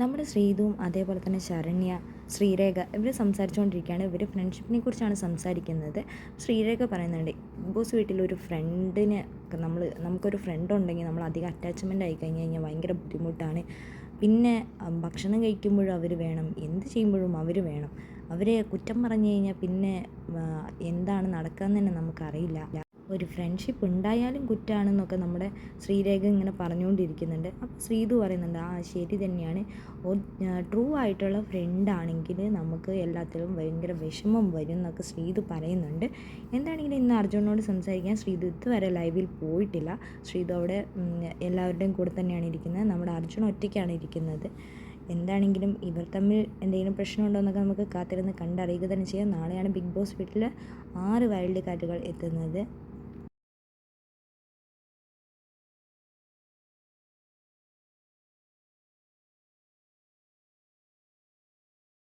നമ്മുടെ ശ്രീതുവും അതേപോലെ തന്നെ ശരണ്യ ശ്രീരേഖ ഇവർ സംസാരിച്ചുകൊണ്ടിരിക്കുകയാണ് ഇവർ ഫ്രണ്ട്ഷിപ്പിനെ കുറിച്ചാണ് സംസാരിക്കുന്നത്. ശ്രീരേഖ പറയുന്നുണ്ട് ബോസ് വീട്ടിൽ ഒരു ഫ്രണ്ടിന് നമ്മൾ നമുക്കൊരു ഫ്രണ്ട് ഉണ്ടെങ്കിൽ നമ്മൾ അധികം അറ്റാച്ച്മെന്റ് ആയി കഴിഞ്ഞ് കഴിഞ്ഞാൽ ഭയങ്കര ബുദ്ധിമുട്ടാണ്. പിന്നെ ഭക്ഷണം കഴിക്കുമ്പോഴും അവർ വേണം. എന്ത് ചെയ്യുമ്പോഴും അവർ വേണം. അവരെ കുറ്റം പറഞ്ഞു കഴിഞ്ഞാൽ പിന്നെ എന്താണ് നടക്കുക തന്നെ നമുക്കറിയില്ല. ഒരു ഫ്രണ്ട്ഷിപ്പ് ഉണ്ടായാലും കുറ്റമാണെന്നൊക്കെ നമ്മുടെ ശ്രീരേഖ ഇങ്ങനെ പറഞ്ഞുകൊണ്ടിരിക്കുന്നുണ്ട്. അപ്പോൾ ശ്രീതു പറയുന്നുണ്ട് ആ ശരി തന്നെയാണ്. ട്രൂ ആയിട്ടുള്ള ഫ്രണ്ടാണെങ്കിൽ നമുക്ക് എല്ലാത്തിലും ഭയങ്കര വിഷമം വരും എന്നൊക്കെ ശ്രീതു പറയുന്നുണ്ട്. എന്താണെങ്കിലും ഇന്ന് അർജുനോട് സംസാരിക്കാൻ ശ്രീതു ഇതുവരെ ലൈവിൽ പോയിട്ടില്ല. ശ്രീതു അവിടെ എല്ലാവരുടെയും കൂടെ തന്നെയാണ് ഇരിക്കുന്നത്. നമ്മുടെ അർജുൻ ഒറ്റയ്ക്കാണ് ഇരിക്കുന്നത്. എന്താണെങ്കിലും ഇവർ തമ്മിൽ എന്തെങ്കിലും പ്രശ്നമുണ്ടോ എന്നൊക്കെ നമുക്ക് കാത്തിരുന്ന് കണ്ടറിയുക തന്നെ ചെയ്യാം. നാളെയാണ് ബിഗ് ബോസ് വീട്ടിൽ ആറ് വൈൽഡ് കാർഡുകൾ എത്തുന്നത്.